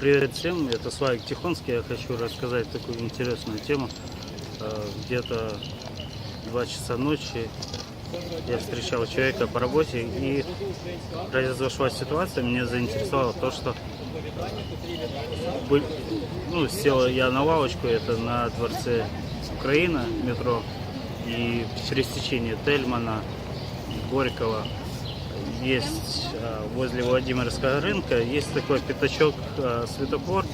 Привет всем, это Славик Тихонский. Я хочу рассказать такую интересную тему. Э, Где-то 2 часа ночи я встречал человека по работе и произошла ситуация, меня заинтересовало то, что ну, сел я на лавочку, это на дворце Украина, метро, и пересечение Тельмана, Горького, есть э, возле Владимирского рынка, есть такой пятачок э, светофор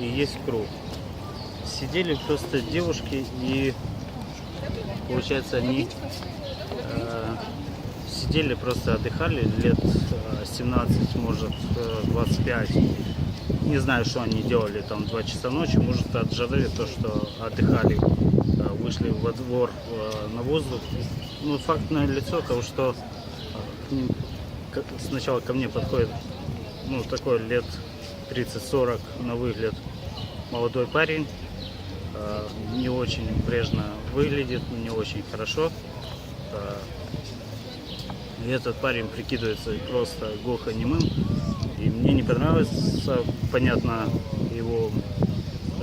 и есть круг. Сидели просто девушки и получается они э, сидели просто отдыхали лет э, 17, может э, 25. Не знаю, что они делали там 2 часа ночи, может от жары то, что отдыхали, вышли во двор на воздух. Ну, факт на лицо того, что к ним сначала ко мне подходит, ну, такой лет 30-40 на выгляд молодой парень, э, не очень брежно выглядит, не очень хорошо. Э, И этот парень прикидывается просто глухонемым. И мне не понравился, понятно, его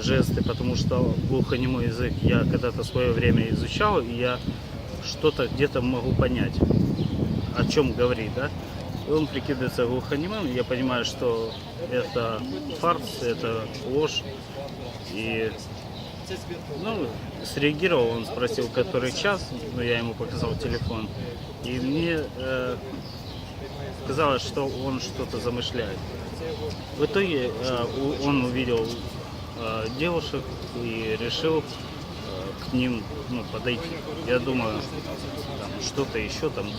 жесты, потому что глухонемой язык я когда-то свое время изучал, и я что-то где-то могу понять, о чем говорит, да. Он прикидывается глухонемым, я понимаю, что это фарс, это ложь. И ну, среагировал, он спросил, который час, ну, я ему показал телефон. И мне э, казалось, что он что-то замышляет. В итоге э, он увидел э, девушек и решил к ним ну, подойти. Я думаю, что-то еще там.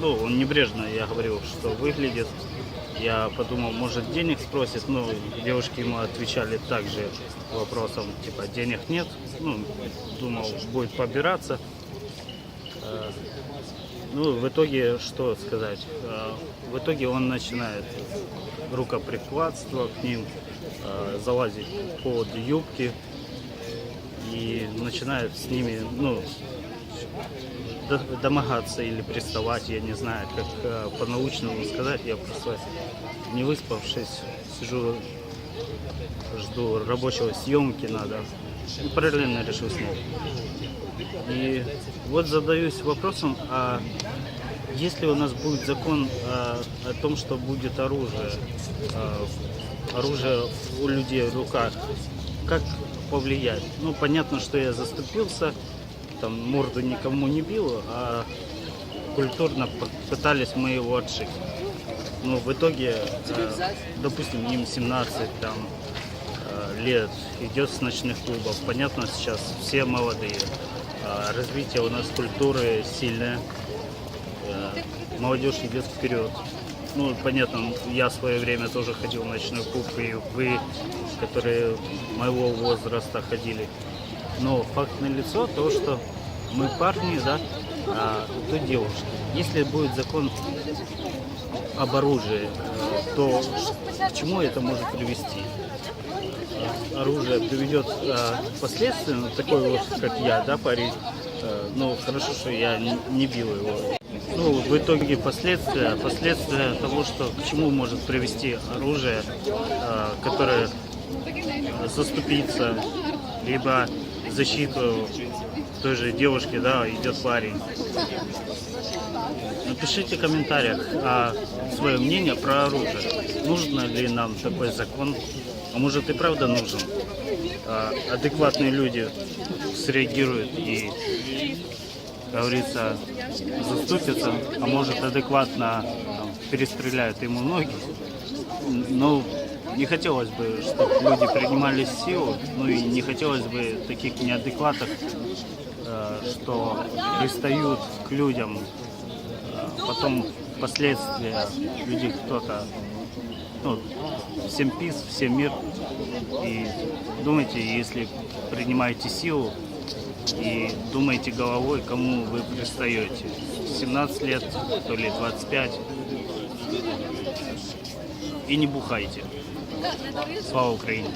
Ну, он небрежно, я говорил, что выглядит. Я подумал, может денег спросит, но девушки ему отвечали также вопросом, типа денег нет. Ну, думал, будет побираться. Э, Ну, в итоге, что сказать? Э, В итоге он начинает рукоприкладство к ним, э, залазить под юбки и начинает с ними, ну, до- домогаться или приставать, я не знаю, как э, по-научному сказать, я просто не выспавшись, сижу, жду рабочего съемки надо, и параллельно решил снять. И вот задаюсь вопросом, а если у нас будет закон а, о том, что будет оружие, а, оружие у людей в руках, как повлиять? Ну, понятно, что я заступился, там морду никому не бил, а культурно пытались мы его отшить. Ну, в итоге, э, допустим, им 17 там, э, лет, идет с ночных клубов. Понятно, сейчас все молодые. А Развитие у нас культуры сильное. Э, Молодежь идет вперед. Ну, понятно, я в свое время тоже ходил в ночной клуб, и вы, которые моего возраста ходили. Но факт на лицо то, что мы парни, да, а то девушки. Если будет закон об оружии, то к чему это может привести? Оружие приведет э, к последствиям, такой вот, как я, да, парень. Ну, хорошо, что я не бил его. Ну, в итоге последствия, последствия того, что к чему может привести оружие, э, которое заступиться, либо защиту той же девушки, да, идет парень. Напишите в комментариях а, свое мнение про оружие. Нужно ли нам такой закон? А может и правда нужен? А, адекватные люди среагируют и, говорится, заступятся, а может адекватно там, перестреляют ему ноги. Но не хотелось бы, чтобы люди принимали силу, ну и не хотелось бы таких неадекватов, э, что пристают к людям, э, потом последствия люди кто-то, ну, всем пис, всем мир. И думайте, если принимаете силу и думаете головой, кому вы пристаете. 17 лет, то ли 25. И не бухайте. Слава Украине!